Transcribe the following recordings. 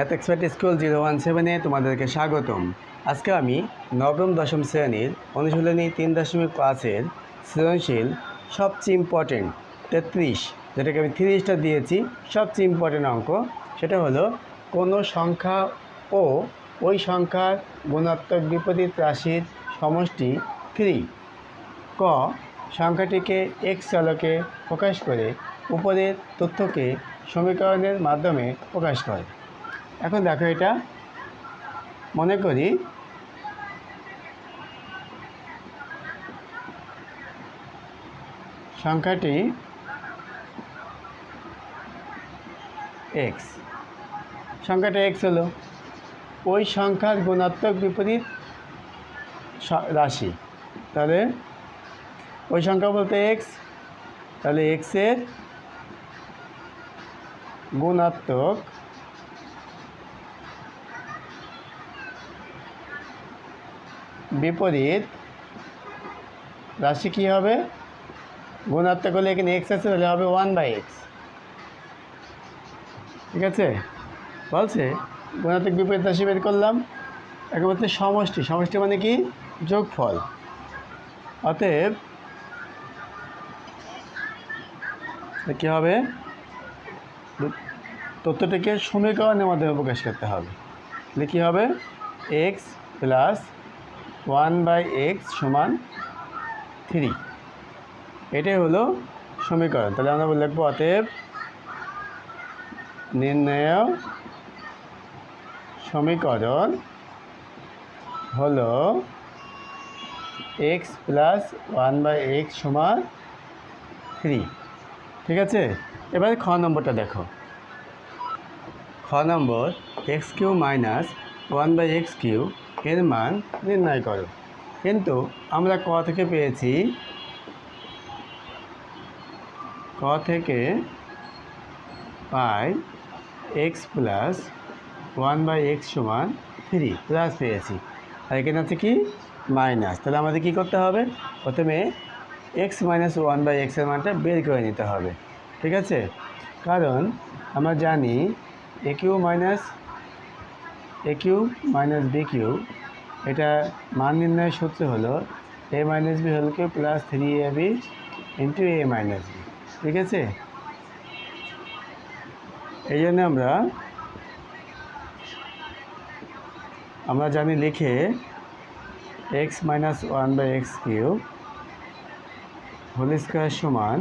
Math expert school zero one সেভেনে তোমাদেরকে স্বাগতম। আজকে আমি নবম, দশম শ্রেণির অনুশীলনী তিন দশমিক পাঁচের সৃজনশীল, সবচেয়ে ইম্পর্টেন্ট তেত্রিশ, যেটাকে আমি থ্রি স্টার দিয়েছি, সবচেয়ে ইম্পর্টেন্ট অঙ্ক, সেটা হলো কোনো সংখ্যা ও ওই সংখ্যার গুণাত্মক বিপরীত রাশির সমষ্টি থ্রি ক, সংখ্যাটিকে এক্স চলকে প্রকাশ করে উপরের তথ্যকে সমীকরণের মাধ্যমে প্রকাশ করে। এখন দেখো এটা। মনে করি। সংখ্যাটি এক্স সংখ্যাটা এক্স হলো। ওই সংখ্যার গুণাত্মক বিপরীত রাশি। তাহলে ওই সংখ্যা বলতে এক্স তাহলে এক্সের গুণাত্মক বিপরীত, রাশি কী হবে? গুণাত্মক হলে এখানে এক্স আছে, তাহলে হবে ওয়ান বাই এক্স ঠিক আছে? বলছে, গুণাত্মক বিপরীত রাশি বের করলাম একে বলতে সমষ্টি। সমষ্টি মানে কি? যোগফল। অতএব কী হবে? তথ্যটিকে সমীকরণের মাধ্যমে প্রকাশ করতে হবে। তাহলে কী হবে? X plus one by x সমান থ্রি। এটাই হলো সমীকরণ। তাহলে আমরা লিখব অতএব নির্ণয় সমীকরণ হলো x plus one by x সমান থ্রি। ঠিক আছে? এবার খ নম্বরটা দেখো। খ নম্বর x cube minus one by x cube এর মান নির্ণয় করো। কিন্তু আমরা ক থেকে পেয়েছি। ক থেকে পাই x plus one by x সমান থ্রি প্লাস পেয়েছি। আর এখানে আছে কি? মাইনাস তাহলে আমাদের কী করতে হবে? প্রথমে এক্স মাইনাস ওয়ান বাই এক্সের মানটা বের করে নিতে হবে। ঠিক আছে? কারণ আমরা জানি a cube minus a cube minus b cube এটা মান নির্ণয়ের সূত্র হলো a minus b whole cube plus three a b into a minus b ঠিক আছে? এই জন্য আমরা আমরা জানি লিখে x minus one by x cube whole square সমান,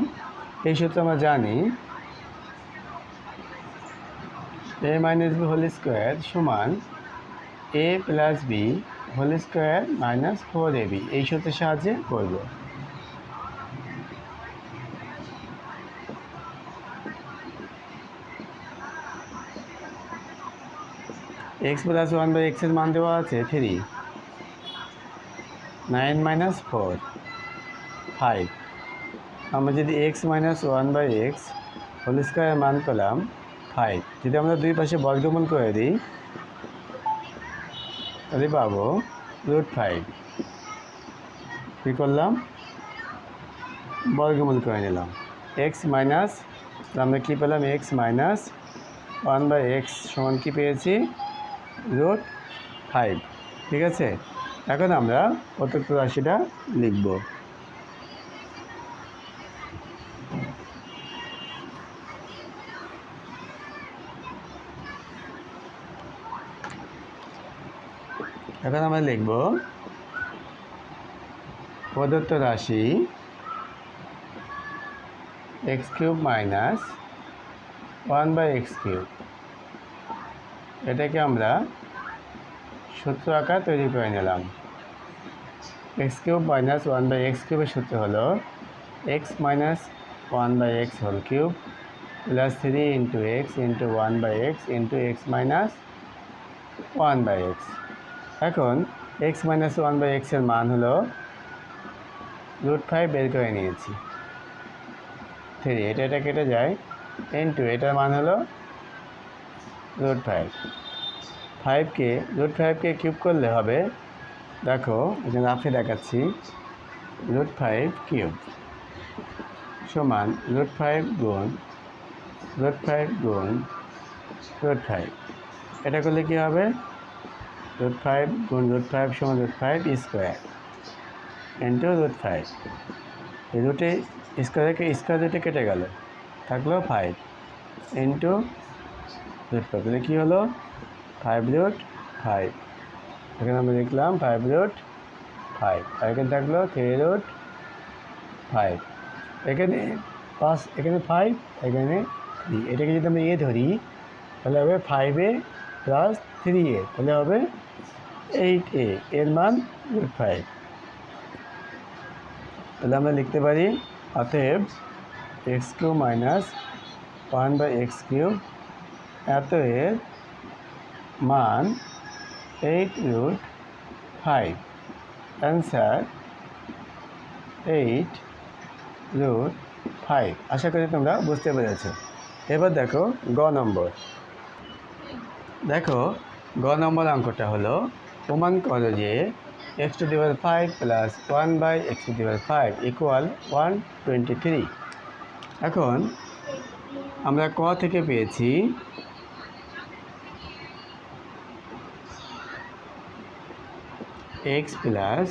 এই সূত্র আমরা জানি a minus b whole square সমান a plus b whole square minus four a b. এই সূত্রের সাহায্যে করব। এক্স প্লাস ওয়ান বাই এক্সের মান দেওয়া আছে three. Nine minus four, five. আমরা যদি x minus one by x whole স্কোয়ারের মান পেলাম ফাইভ যদি আমরা দুই পাশে বর্গমূল করে দিই। তাহলে পাবো রুট ফাইভ কী করলাম? বর্গমূল করে নিলাম। এক্স মাইনাস আমরা কী পেলাম? X minus one by x সমান কী পেয়েছি? রুট ফাইভ ঠিক আছে? এখন আমরা অতিরিক্ত রাশিটা লিখব। এখন আমরা লিখব প্রদত্ত রাশি x cube minus one by x cube. এটাকে আমরা সূত্র আকার তৈরি করে নিলাম। X cube minus one by x কিউবের সূত্র হলো x minus one by x whole cube plus three into x into one by x into x minus one by x. এখন এক্স মাইনাস ওয়ান বাই এক্সের মান হলো root five বের করে নিয়েছি। থ্রি এটা এটা কেটে যায় এন টু এটার মান হলো রুট ফাইভ ফাইভকে রুট ফাইভকে কিউব করলে হবে, দেখো এখানে আপনি দেখাচ্ছি রুট ফাইভ কিউব সমান রুট ফাইভ গুণ রুট ফাইভ গুণ রুট ফাইভ এটা করলে কী হবে? রুট ফাইভ গুণ রুট ফাইভ সমান root five square into root five এই রুটে স্কোয়ারকে স্কোয়ার রুটে কেটে গেল। থাকল ফাইভ ইন্টু রুট ফাইভ তাহলে কী হলো? ফাইভ রুট ফাইভ এখানে আমরা লিখলাম ফাইভ রুট ফাইভ আর এখানে থাকল থ্রি রুট ফাইভ এখানে পাঁচ, এখানে ফাইভ এখানে থ্রি এটাকে যদি আমরা এ ধরি, তাহলে হবে five a plus three a. তাহলে হবে এইট এ এর মান রুট ফাইভ তাহলে আমরা লিখতে পারি, অতএব x cube minus one by x cube এত এর মান eight root five answer eight root five আশা করি তোমরা বুঝতে পেরেছ। এবার দেখো, গ নম্বর। দেখো, গ নম্বর অঙ্কটা হলো প্রমাণ করো যে x to the power five plus one by x to the power five equal one twenty three এখন আমরা ক থেকে পেয়েছি? X plus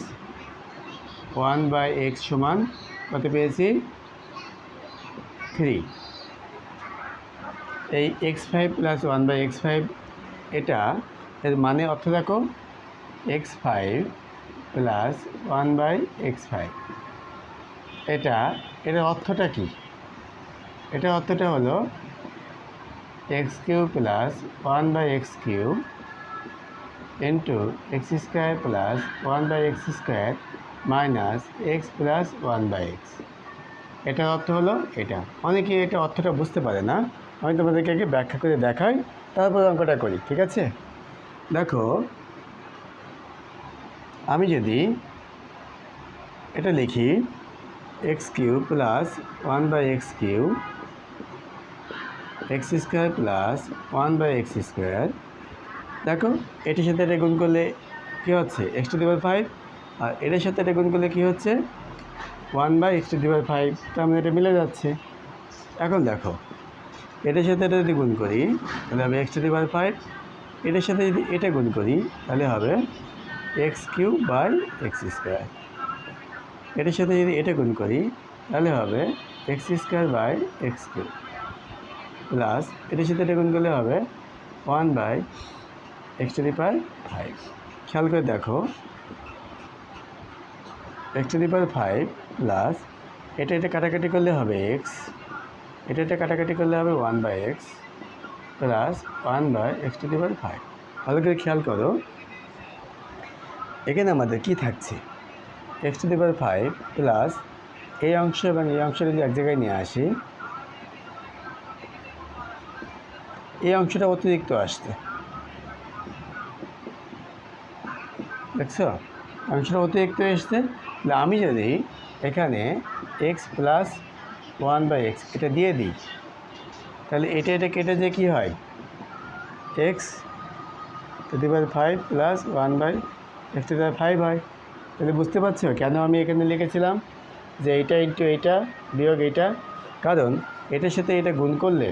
one by x সমান কত পেয়েছি? থ্রি এই x five plus one by x five এটা এর মানে অর্থ দেখো x five plus one by x five এটা, এটার অর্থটা কি? এটার অর্থটা হলো x cube plus one by x cube into x square plus one by x square minus x plus one by x এটার অর্থ হলো এটা। অনেকে এটা অর্থটা বুঝতে পারে না। আমি তোমাদেরকে আগে ব্যাখ্যা করে দেখাই, তারপর অঙ্কটা করি, ঠিক আছে? দেখো আমি যদি এটা লিখি x cube plus one by x cube x square plus one by x square দেখো, এটির সাথে এটা গুণ করলে কী হচ্ছে? X to the power five আর এটার সাথে এটা গুণ করলে কী হচ্ছে? One by x to the power five তার মানে এটা মিলে যাচ্ছে। এখন দেখো, এটার সাথে এটা যদি গুণ করি, তাহলে হবে এক্স টু দিবার ফাইভ এটার সাথে যদি এটা গুণ করি, তাহলে হবে x cube by x square. এটার সাথে যদি এটা গুণ করি, তাহলে হবে x square by x cube plus এটার সাথে এটা গুণ করলে হবে one by x to the power five. খেয়াল করে দেখো x to the power five plus এটা এটা কাটাকাটি করলে হবে এক্স এটা এটা কাটাকাটি করলে হবে one by x plus one by x to the power five. ভালো করে খেয়াল করো এখানে আমাদের কি থাকছে? X to the power five plus এই অংশ এবং এই অংশ যদি এক জায়গায় নিয়ে আসি এই অংশটা অতিরিক্ত আসছে। দেখছ? অংশটা অতিরিক্ত এসছে। তাহলে আমি যদি এখানে x plus one by x এটা দিয়ে দিই, তাহলে এটা এটা কেটে যে কী হয়? X to the power five plus one by x to power five হয়। তাহলে বুঝতে পারছ কেন আমি এখানে লিখেছিলাম যে এইটা ইন্টু এইটা বিয়োগ এইটা? কারণ এটার সাথে এটা গুণ করলে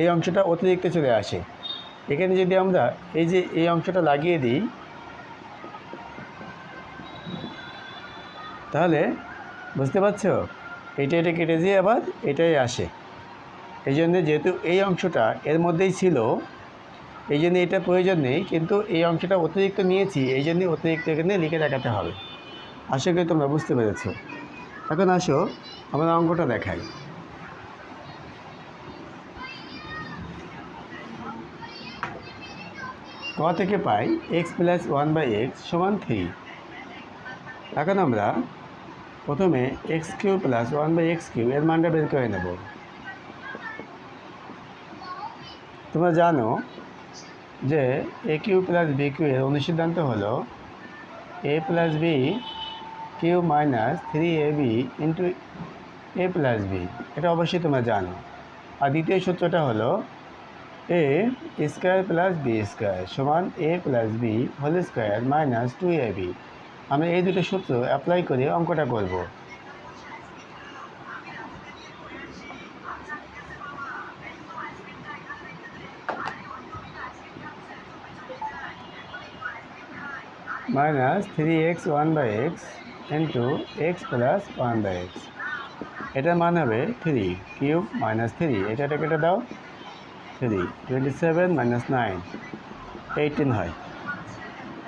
এই অংশটা অতিরিক্ত চলে আসে। এখানে যদি আমরা এই যে এই অংশটা লাগিয়ে দিই, তাহলে বুঝতে পারছ? এটা এটা কেটে দিয়ে আবার এটাই আসে। এই জন্য যেহেতু এই অংশটা এর মধ্যেই ছিল এই জন্য এটা প্রয়োজন নেই, কিন্তু এই অংশটা অতিরিক্ত নিয়েছি এই জন্যই অতিরিক্ত এখানে লিখে দেখাতে হবে। আশা করি তোমরা বুঝতে পেরেছ। এখন আসো, আমরা অঙ্কটা দেখাই। ক থেকে পাই x plus one by x সমান থ্রি এখন আমরা প্রথমে x cube plus one by x cube এর মানটা বের করে নেব। তোমরা জানো যে a cube plus b cube এর অনুসিদ্ধান্ত হলো a plus b cube minus three a b into a plus b. এটা অবশ্যই তোমরা জানো। আর দ্বিতীয় সূত্রটা হলো a square plus b square সমান a plus b whole square minus two a b. আমরা এই দুটো সূত্র অ্যাপ্লাই করে অঙ্কটা করব। Minus three x one by x into x plus one by x. এটার মান হবে থ্রি কিউব মাইনাস থ্রি। এটা কেটে দাও। Three, twenty seven minus nine, eighteen হয়।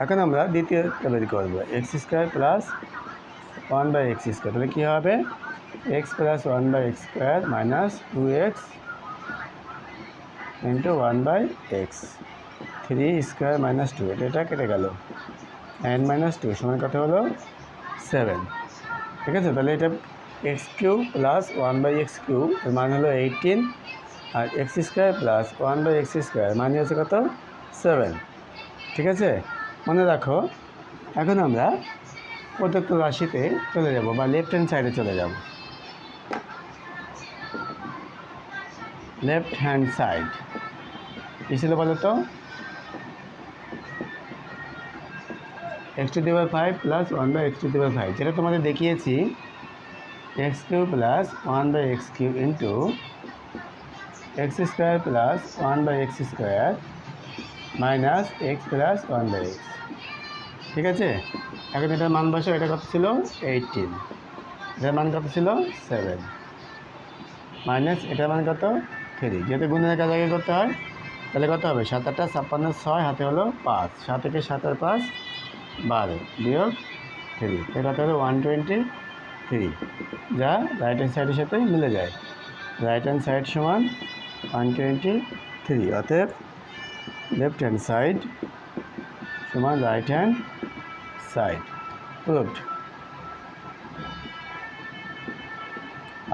এখন আমরা দ্বিতীয়টা বের করব। X square plus one by x square. তাহলে কী হবে? X plus one by x square minus two x into one by x. Three square minus two. এটা কেটে গেল। নাইন মাইনাস টু সমান কত হলো? সেভেন ঠিক আছে? তাহলে এটা x cube plus one by x cube এর মান হলো eighteen R x square plus one by x square মানে হচ্ছে কত? সেভেন ঠিক আছে? মনে রাখো, এখন আমরা প্রদত্ত রাশিতে চলে যাব, বা লেফট হ্যান্ড সাইডে চলে যাব। লেফট হ্যান্ড সাইড কী ছিল বলো তো x to the power five plus one by x to the power five যেটা তোমাদের দেখিয়েছি x cube plus one by x cube into x square plus one by x square minus x plus one by x ঠিক আছে? এখন এটার মান বসে, এটা কত ছিল? এইটিন এটার মান কত ছিল? সেভেন মাইনাস এটার মান কত? থ্রি যেহেতু গুণের কাজ আগে করতে হয়, তাহলে কত হবে? সাত আটটা ছাপ্পান্ন ছয়, হাতে হলো পাঁচ। সাত থেকে সাত আর পাঁচ বারো। বিয়োগ থ্রি এটা কত ওয়ান টোয়েন্টি থ্রি যা রাইট হ্যান্ড সাইডের সাথে মিলে যায়। রাইট হ্যান্ড সাইড সমান ওয়ান টোয়েন্টি থ্রি অতএব লেফট হ্যান্ড সাইড সমান রাইট হ্যান্ড সাইড প্রুভড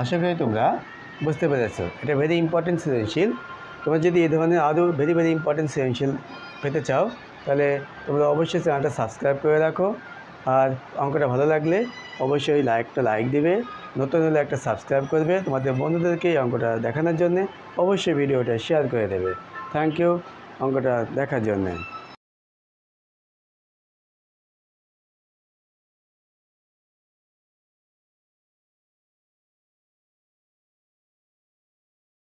আশা করি তোমরা বুঝতে পেরেছ। এটা ভেরি ইম্পর্টেন্ট সৃজনশীল। তোমরা যদি এই ধরনের আরও ভেরি ভেরি ইম্পর্টেন্ট সৃজনশীল পেতে চাও তাহলে তোমরা অবশ্যই চ্যানেলটা সাবস্ক্রাইব করে রাখো। আর অঙ্কটা ভালো লাগলে অবশ্যই লাইকটা লাইক দিবে। নতুন হলে একটা সাবস্ক্রাইব করবে তোমাদের বন্ধুদেরকে এই অঙ্কটা দেখানোর জন্যে। অবশ্যই ভিডিওটা শেয়ার করে দেবে। থ্যাংক ইউ অঙ্কটা দেখার জন্যে।